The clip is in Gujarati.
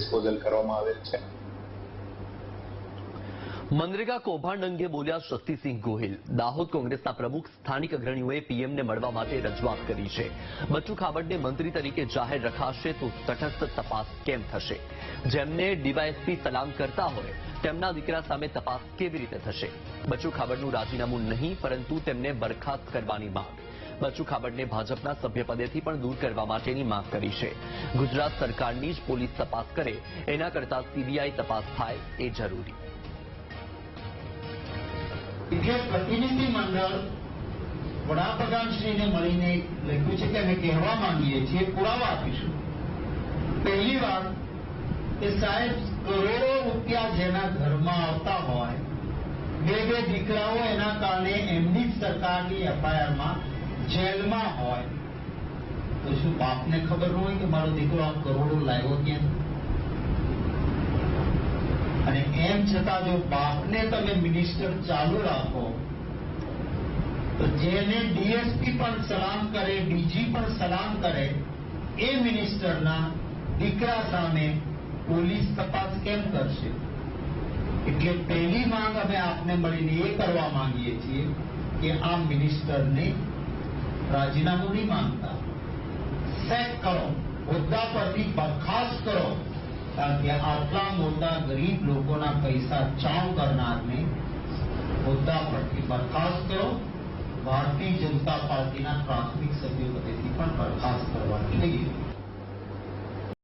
ડિસ્પોઝલ કરવામાં આવેલ છે. મનરેગા કૌભાંડ અંગે બોલ્યા શક્તિસિંહ ગોહિલ. દાહોદ કોંગ્રેસના પ્રમુખ સ્થાનિક અગ્રણીઓએ પીએમને મળવા માટે રજૂઆત કરી છે. બચ્ચુ ખાબડને મંત્રી તરીકે જાહેર રખાશે તો તટસ્થ તપાસ કેમ થશે? જેમને ડીવાયએસપી સલામ કરતા હોય, તેમના દીકરા સામે તપાસ કેવી રીતે થશે? બચ્ચુ ખાબડનું રાજીનામું નહીં, પરંતુ તેમને બરખાસ્ત કરવાની માંગ. બચ્ચુ ખાબડને ભાજપના સભ્યપદેથી પણ દૂર કરવા માટેની માંગ કરી છે ગુજરાત સરકારની જ પોલીસ તપાસ કરે એના કરતા સીબીઆઈ તપાસ થાય એ જરૂરી એટલે પ્રતિનિધિ મંડળ વડાપ્રધાનશ્રીને મળીને લખ્યું છે કે અમે કહેવા માંગીએ છીએ પુરાવા આપીશું પહેલી વાર કે સાહેબ કરોડો રૂપિયા જેના ઘરમાં આવતા હોય બે બે દીકરાઓ એના કારણે એમની સરકારની એફઆઈઆરમાં જેલમાં હોય, તો શું બાપને ખબર ન હોય કે મારો દીકરો આ કરોડો લાવ્યો ક્યાં? અને એમ છતાં જો બાપને તમે મિનિસ્ટર ચાલુ રાખો, તો જેને ડીએસપી પણ સલામ કરે ડીજી પણ સલામ કરે, એ મિનિસ્ટરના દીકરા સામે પોલીસ તપાસ કેમ કરશે? એટલે પહેલી માંગ અમે આપને મળીને એ કરવા માંગીએ છીએ કે આ મિનિસ્ટરને રાજીનામું નહીં માંગતા? સેક કરો. હોદ્દા પરથી બરખાસ્ત કરો. કારણ કે આટલા મોટા ગરીબ લોકોના પૈસા ચાવ કરનારને હોદ્દા પરથી બરખાસ્ત કરો. ભારતીય જનતા પાર્ટીના પ્રાથમિક સભ્યો વતીથી પણ બરખાસ્ત કરવાની લઈએ